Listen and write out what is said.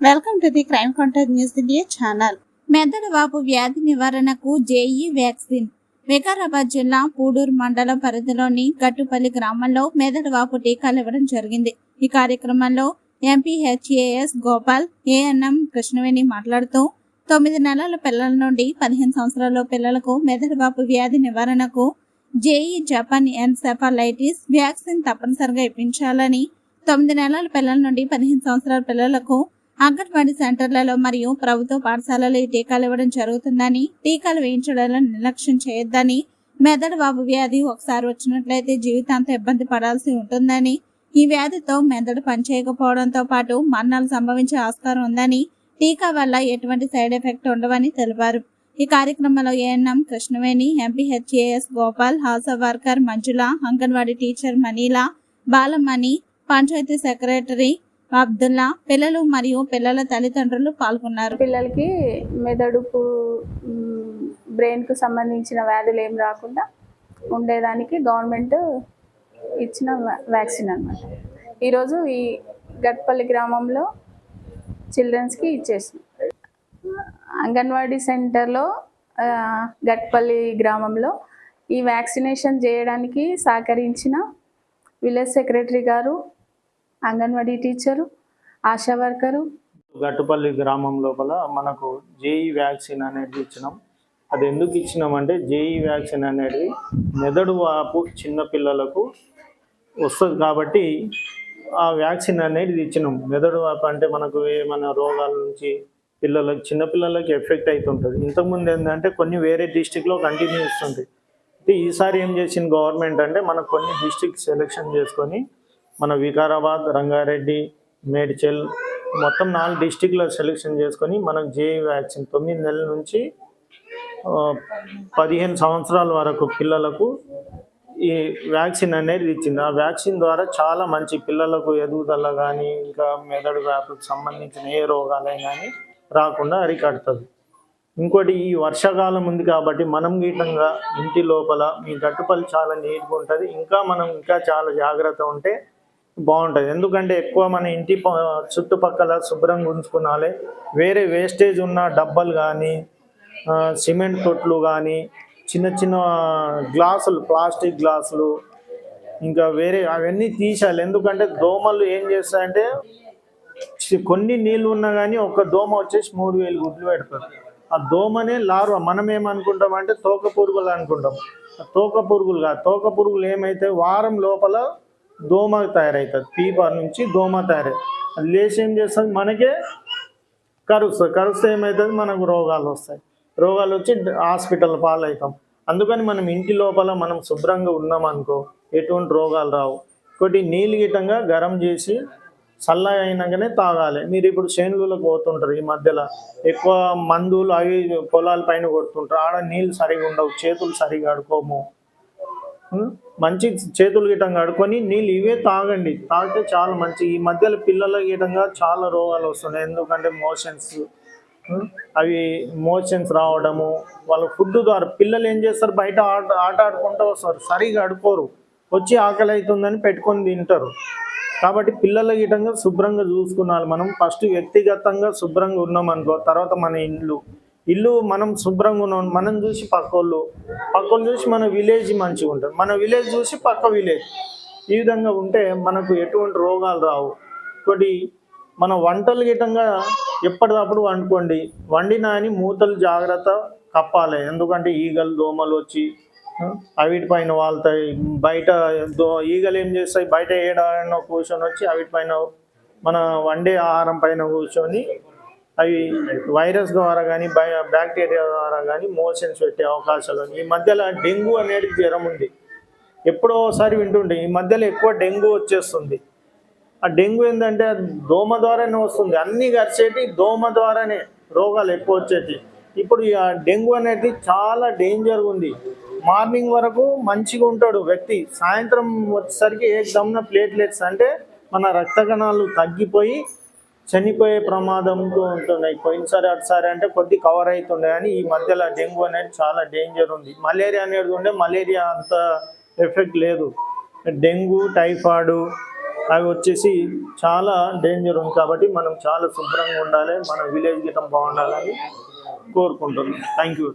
Welcome to the crime contact news India channel మెదడు వాపు వ్యాధి నివారణకు జేఈ వ్యాక్సిన్. వికారాబాద్ జిల్లా పూడూరు మండలం పరిధిలోని గట్టుపల్లి గ్రామంలో మెదడు వాపు టీకాలు ఇవ్వడం జరిగింది. ఈ కార్యక్రమంలో MP HAS Gopal ANM Krishnaveni మాట్లాడుతూ తొమ్మిది నెలల పిల్లల నుండి పదిహేను సంవత్సరాల పిల్లలకు మెదడు వాపు వ్యాధి నివారణకు జేఈ జపాన్ ఎన్సెఫాలైటిస్ వ్యాక్సిన్ తప్పనిసరిగా ఇప్పించాలని తొమ్మిది నెలల పిల్లల నుండి పదిహేను సంవత్సరాల పిల్లలకు అంగన్వాడీ సెంటర్లలో మరియు ప్రభుత్వ పాఠశాలలో ఈ టీకాలు ఇవ్వడం జరుగుతుందని టీకాలు వేయించడంలో నిర్లక్ష్యం చేయొద్దని మెదడు బాబు వ్యాధి ఒకసారి వచ్చినట్లయితే జీవితాంతం ఇబ్బంది పడాల్సి ఉంటుందని ఈ వ్యాధితో మెదడు పనిచేయకపోవడంతో పాటు మరణాలు సంభవించే ఆస్కారం ఉందని టీకా వల్ల ఎటువంటి సైడ్ ఎఫెక్ట్ ఉండవని తెలిపారు. ఈ కార్యక్రమంలో ANM Krishnaveni MPHAS Gopal ASHA worker Manjula anganwadi teacher Manila Balamani panchayat secretary Abdullah పిల్లలు మరియు పిల్లల తల్లిదండ్రులు పాల్గొన్నారు. పిల్లలకి మెదడుకు బ్రెయిన్కు సంబంధించిన వ్యాధులు ఏం రాకుండా ఉండేదానికి గవర్నమెంట్ ఇచ్చిన వ్యాక్సిన్ అనమాట ఈరోజు ఈ గట్పల్లి గ్రామంలో చిల్డ్రన్స్కి ఇచ్చేసాం అంగన్వాడీ సెంటర్లో గట్పల్లి గ్రామంలో ఈ వ్యాక్సినేషన్ చేయడానికి సహకరించిన విలేజ్ సెక్రటరీ గారు అంగన్వాడీ టీచరు ఆశా వర్కరు. గట్టుపల్లి గ్రామం లోపల మనకు జేఈ వ్యాక్సిన్ అనేది ఇచ్చినాం. అది ఎందుకు ఇచ్చినామంటే జేఈ వ్యాక్సిన్ అనేది మెదడు వాపు చిన్నపిల్లలకు వస్తుంది కాబట్టి ఆ వ్యాక్సిన్ అనేది ఇచ్చినాం. మెదడు వాపు అంటే మనకు ఏమైనా రోగాల నుంచి పిల్లలకు చిన్నపిల్లలకి ఎఫెక్ట్ అవుతుంటుంది ఇంతకుముందు ఏంటంటే కొన్ని వేరే డిస్టిక్లో కంటిన్యూ ఇస్తుంది అయితే ఈసారి ఏం చేసింది గవర్నమెంట్ అంటే మనకు కొన్ని డిస్టిక్ సెలెక్షన్ చేసుకొని మన వికారాబాద్ రంగారెడ్డి మేడ్చల్ మొత్తం నాలుగు డిస్టిక్లో సెలెక్షన్ చేసుకొని మనకు జేఈ వ్యాక్సిన్ తొమ్మిది నెలల నుంచి పదిహేను సంవత్సరాల వరకు పిల్లలకు ఈ వ్యాక్సిన్ అనేది ఇచ్చింది. ఆ వ్యాక్సిన్ ద్వారా చాలా మంచి పిల్లలకు ఎదుగుదల కానీ ఇంకా మెదడు వ్యాపులకు సంబంధించిన ఏ రోగాలైనా కానీ రాకుండా అరికడుతుంది. ఇంకోటి ఈ వర్షాకాలం ఉంది కాబట్టి మనం గీటంగా ఇంటి లోపల మీ గట్టుపల్లి చాలా నీట్గా ఉంటుంది. ఇంకా మనం ఇంకా చాలా జాగ్రత్త ఉంటే బాగుంటుంది. ఎందుకంటే ఎక్కువ మన ఇంటి చుట్టుపక్కల శుభ్రంగా ఉంచుకునాలి వేరే వేస్టేజ్ ఉన్న డబ్బాలు కానీ సిమెంట్ తొట్లు కానీ చిన్న చిన్న గ్లాసులు ప్లాస్టిక్ గ్లాసులు ఇంకా వేరే అవన్నీ తీసేయాలి. ఎందుకంటే దోమలు ఏం చేస్తాయంటే కొన్ని నీళ్ళు ఉన్నా కానీ ఒక దోమ వచ్చేసి మూడు వేలు గుడ్లు పెడుతుంది ఆ దోమనే లార్వా. మనం ఏమనుకుంటాం అంటే తోక పురుగులు అనుకుంటాం. ఆ తోక పురుగులు కాదు. తోక పురుగులు ఏమైతే వారం లోపల దోమ తయారవుతుంది పీప నుంచి దోమ తయారవుతుంది అది లేచి ఏం చేస్తుంది? మనకే కరుస్తుంది కరుస్తే ఏమవుతుంది మనకు రోగాలు వస్తాయి. రోగాలు వచ్చి హాస్పిటల్ పాలవుతాం. అందుకని మనం ఇంటి లోపల మనం శుభ్రంగా ఉన్నామనుకో ఎటువంటి రోగాలు రావు. ఒకటి నీళ్ళు గిట్టంగా గరం చేసి చల్లగా అయినాకనే తాగాలి. మీరు ఇప్పుడు చేనులకు పోతుంటారు ఈ మధ్యలో. ఎక్కువ మందులు అవి పొలాల పైన కొడుతుంటారు. ఆడ నీళ్ళు సరిగా ఉండవు. చేతులు సరిగా ఆడుకోము. మంచి చేతులు గిటంగా కడుక్కొని నీళ్ళు ఇవే తాగండి. తాగితే చాలా మంచి ఈ మధ్యలో పిల్లల గీటంగా చాలా రోగాలు వస్తున్నాయి. ఎందుకంటే మోషన్స్ అవి మోషన్స్ రావడము వాళ్ళ ఫుడ్ ద్వారా పిల్లలు ఏం చేస్తారు? బయట ఆట ఆట ఆడుకుంటూ వస్తారు. సరిగా ఆడుకోరు. వచ్చి ఆకలి అవుతుందని పెట్టుకొని తింటారు. కాబట్టి పిల్లల గిటంగా శుభ్రంగా చూసుకున్నాలి మనం. ఫస్ట్ వ్యక్తిగతంగా శుభ్రంగా ఉన్నాం అనుకో తర్వాత మన ఇండ్లు ఇల్లు మనం శుభ్రంగా ఉన్నాం మనం చూసి పక్కోళ్ళు. పక్కోళ్ళు చూసి మన విలేజ్ మంచిగా ఉంటుంది మన విలేజ్ చూసి పక్క విలేజ్. ఈ విధంగా ఉంటే మనకు ఎటువంటి రోగాలు రావు. ఒకటి మన వంటలు గిటంగా ఎప్పటికప్పుడు వండుకోండి. వండినా అని మూతలు జాగ్రత్త కప్పాలి. ఎందుకంటే ఈగలు దోమలు వచ్చి అవిటిపైన వాళ్తాయి. బయట దో ఈగలు ఏం చేస్తాయి? బయట ఏడాడో కూర్చొని వచ్చి అవిటిపైన మన వండే ఆహారం పైన కూర్చొని అవి వైరస్ ద్వారా కానీ బ్యాక్టీరియా ద్వారా కానీ మోషన్స్ పెట్టే అవకాశాలు ఈ మధ్యలో డెంగ్యూ అనేది జ్వరం ఉంది. ఎప్పుడో ఒకసారి వింటుండే ఈ మధ్యలో ఎక్కువ డెంగ్యూ వచ్చేస్తుంది. ఆ డెంగ్యూ ఏంటంటే దోమ ద్వారానే వస్తుంది. అన్నీ కరిచేటి దోమ ద్వారానే రోగాలు ఎక్కువ వచ్చేటి ఇప్పుడు ఈ ఆ డెంగ్యూ అనేది చాలా డేంజర్గా ఉంది. మార్నింగ్ వరకు మంచిగా ఉంటాడు వ్యక్తి. సాయంత్రం వచ్చేసరికి ఏ దమ్న ప్లేట్లెట్స్ అంటే మన రక్త కణాలు తగ్గిపోయి చనిపోయే ప్రమాదంతో ఉంటున్నాయి. పోయినసారి అటుసారి అంటే కొద్ది కవర్ అవుతుండే కానీ ఈ మధ్యలో డెంగ్యూ అనేది చాలా డేంజర్ ఉంది. మలేరియా అనేది ఉండే మలేరియా అంత ఎఫెక్ట్ లేదు. డెంగ్యూ టైఫాయిడ్ అవి వచ్చేసి చాలా డేంజర్ ఉంది కాబట్టి మనం చాలా శుభ్రంగా ఉండాలి. మన విలేజ్ గిటం బాగుండాలని కోరుకుంటున్నాం. Thank you